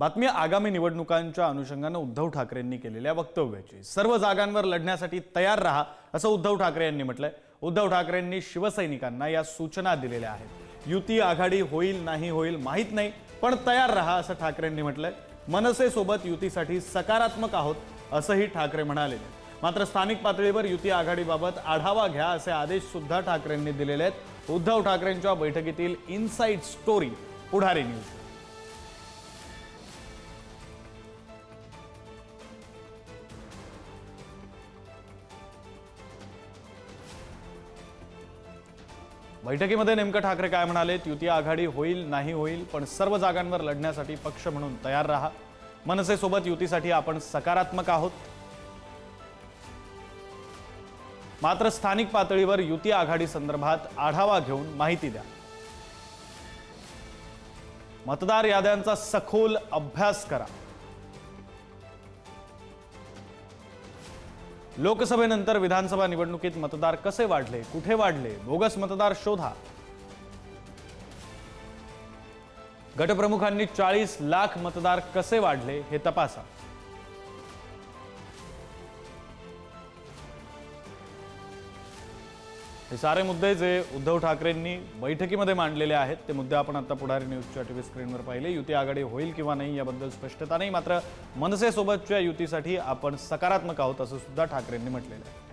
बातमी आगामी निवडणुकांच्या अनुषंगानं उद्धव ठाकरेंनी केलेल्या वक्तव्याची. सर्व जागांवर लढण्यासाठी तयार राहा असं उद्धव ठाकरे यांनी म्हटलंय. उद्धव ठाकरेंनी शिवसैनिकांना या सूचना दिलेल्या आहेत. युती आघाडी होईल नाही होईल माहीत नाही पण तयार राहा असं ठाकरेंनी म्हटलंय. मनसेसोबत युतीसाठी सकारात्मक आहोत असंही ठाकरे म्हणाले. मात्र स्थानिक पातळीवर युती आघाडीबाबत आढावा घ्या असे आदेश सुद्धा ठाकरेंनी दिलेले आहेत. उद्धव ठाकरेंच्या बैठकीतील इनसाईड स्टोरी पुढारी न्यूज. बैठकीमध्ये नेमकं ठाकरे काय म्हणालेत युती आघाडी होईल नाही होईल? पण सर्व जागांवर लढण्यासाठी पक्ष म्हणून तयार राहा. मनसेसोबत युतीसाठी आपण सकारात्मक आहोत. मात्र स्थानिक पातळीवर युती आघाडी संदर्भात आढावा घेऊन माहिती द्या. मतदार याद्यांचा सखोल अभ्यास करा. लोकसभेनंतर विधानसभा निवडणुकीत मतदार कसे वाढले कुठे वाढले? बोगस मतदार शोधा. गटप्रमुखांनी चाळीस लाख मतदार कसे वाढले हे तपासा. हे सारे मुद्दे जे उद्धव ठाकरेंनी बैठकीमध्ये मांडलेले आहेत ते मुद्दे आपण आता पुढारी न्यूजच्या टी व्ही स्क्रीनवर पाहिले. युती आघाडी होईल किंवा नाही याबद्दल स्पष्टता नाही मात्र मनसेसोबतच्या युतीसाठी आपण सकारात्मक आहोत असं सुद्धा ठाकरेंनी म्हटलेलं आहे.